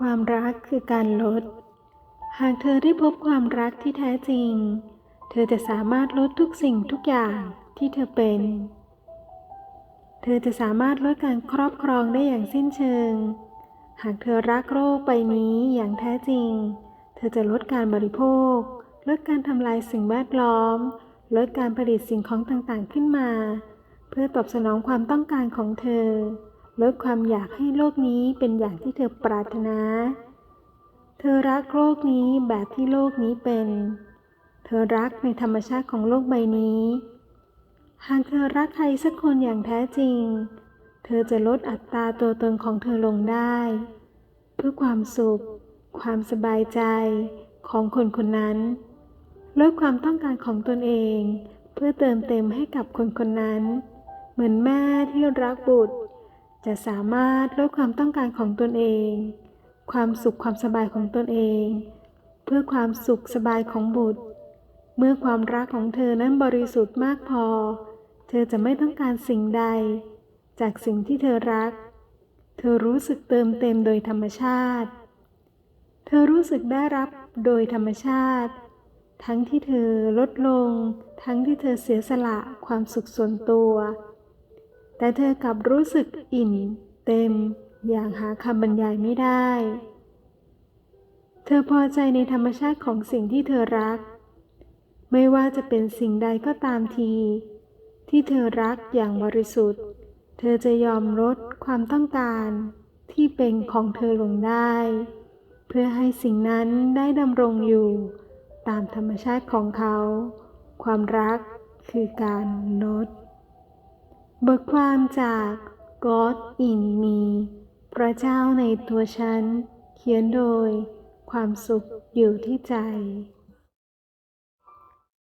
ความรักคือการลด หากเธอได้พบความรักที่แท้จริง เธอจะสามารถลดทุกสิ่งทุกอย่างที่เธอเป็น เธอจะสามารถลดการครอบครองได้อย่างสิ้นเชิง หากเธอรักโลกใบนี้อย่างแท้จริง เธอจะลดการบริโภค ลดการทำลายสิ่งแวดล้อม ลดการผลิตสิ่งของต่างๆขึ้นมา เพื่อตอบสนองความต้องการของเธอ ลดความอยากให้โลกนี้เป็นอย่างที่เธอปรารถนา เธอรักโลกนี้แบบที่โลกนี้เป็น เธอรักในธรรมชาติของโลกใบนี้ หากเธอรักใครสักคนอย่างแท้จริง เธอจะลดอัตราตัวตนของเธอลงได้ เพื่อความสุข ความสบายใจของคนคนนั้นลดความต้องการของตนเอง เพื่อเติมเต็มให้กับคนคนนั้น เหมือนแม่ที่รักบุตร จะสามารถลดความต้องการของตนเอง ความสุขความสบายของตนเอง เพื่อความสุขสบายของบุตร เมื่อความรักของเธอนั้นบริสุทธิ์มากพอ เธอจะไม่ต้องการสิ่งใด จากสิ่งที่เธอรัก เธอรู้สึกเติมเต็มโดยธรรมชาติ เธอรู้สึกได้รับโดยธรรมชาติ ทั้งที่เธอลดลง ทั้งที่เธอเสียสละความสุขส่วนตัว แต่เธอกลับรู้สึกอิ่มเต็ม อย่างหาคำบรรยายไม่ได้ เธอพอใจในธรรมชาติของสิ่งที่เธอรัก ไม่ว่าจะเป็นสิ่งใดก็ตามที ที่เธอรักอย่างบริสุทธิ์ เธอจะยอมลดความต้องการที่เป็นของเธอลงได้ เพื่อให้สิ่งนั้นได้ดำรงอยู่ตามธรรมชาติของเขา ความรักคือการลด บทความจาก God in Me พระเจ้าในตัวฉัน เขียนโดยความสุขอยู่ที่ใจ